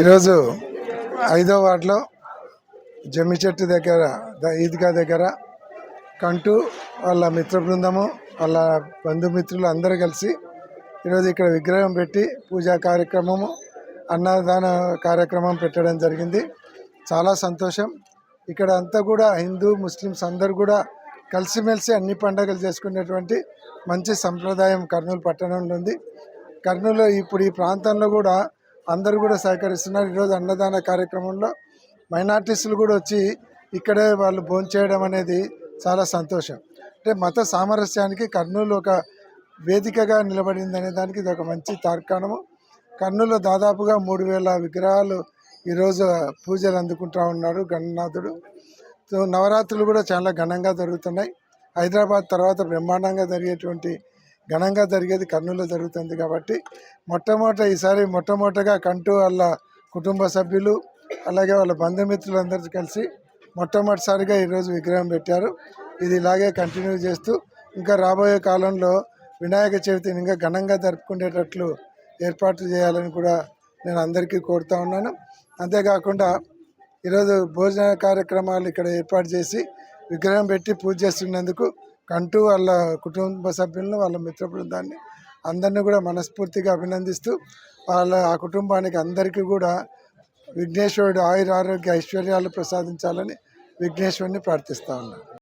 ఈరోజు ఐదో వార్డులో జమ్మి చెట్టు దగ్గర ఈద్గా దగ్గర కంటూ వాళ్ళ మిత్ర బృందము వాళ్ళ బంధుమిత్రులు అందరూ కలిసి ఈరోజు ఇక్కడ విగ్రహం పెట్టి పూజా కార్యక్రమము అన్నదాన కార్యక్రమం పెట్టడం జరిగింది. చాలా సంతోషం. ఇక్కడ అంతా కూడా హిందూ ముస్లిమ్స్ అందరూ కూడా కలిసిమెలిసి అన్ని పండుగలు చేసుకునేటువంటి మంచి సంప్రదాయం కర్నూలు పట్టణంలో ఉంది. కర్నూలు ఇప్పుడు ఈ ప్రాంతంలో కూడా అందరూ కూడా సహకరిస్తున్నారు. ఈరోజు అన్నదాన కార్యక్రమంలో మైనార్టీస్లు కూడా వచ్చి ఇక్కడే వాళ్ళు భోంచేయడం అనేది చాలా సంతోషం. అంటే మత సామరస్యానికి కర్నూలు ఒక వేదికగా నిలబడింది అనే దానికి ఇది ఒక మంచి తార్కాణము. కర్నూలులో దాదాపుగా మూడు వేల విగ్రహాలు ఈరోజు పూజలు అందుకుంటా ఉన్నాడు గణనాథుడు. నవరాత్రులు కూడా చాలా ఘనంగా జరుగుతున్నాయి. హైదరాబాద్ తర్వాత బ్రహ్మాండంగా జరిగేటువంటి ఘనంగా జరిగేది కర్నూలులో జరుగుతుంది కాబట్టి మొట్టమొదట ఈసారి మొట్టమొదటగా కంటూ వాళ్ళ కుటుంబ సభ్యులు అలాగే వాళ్ళ బంధుమిత్రులు కలిసి మొట్టమొదటిసారిగా ఈరోజు విగ్రహం పెట్టారు. ఇది ఇలాగే కంటిన్యూ చేస్తూ ఇంకా రాబోయే కాలంలో వినాయక చవితిని ఇంకా ఘనంగా జరుపుకునేటట్లు ఏర్పాట్లు చేయాలని కూడా నేను అందరికీ కోరుతా ఉన్నాను. అంతేకాకుండా ఈరోజు భోజన కార్యక్రమాలు ఇక్కడ ఏర్పాటు చేసి విగ్రహం పెట్టి పూజ చేస్తున్నందుకు కంటూ వాళ్ళ కుటుంబ సభ్యులను వాళ్ళ మిత్ర బృందాన్ని అందరినీ కూడా మనస్ఫూర్తిగా అభినందిస్తూ వాళ్ళ ఆ కుటుంబానికి అందరికీ కూడా విఘ్నేశ్వరుడు ఆయుర ఆరోగ్య ఐశ్వర్యాలు ప్రసాదించాలని విఘ్నేశ్వరుని ప్రార్థిస్తా ఉన్నాను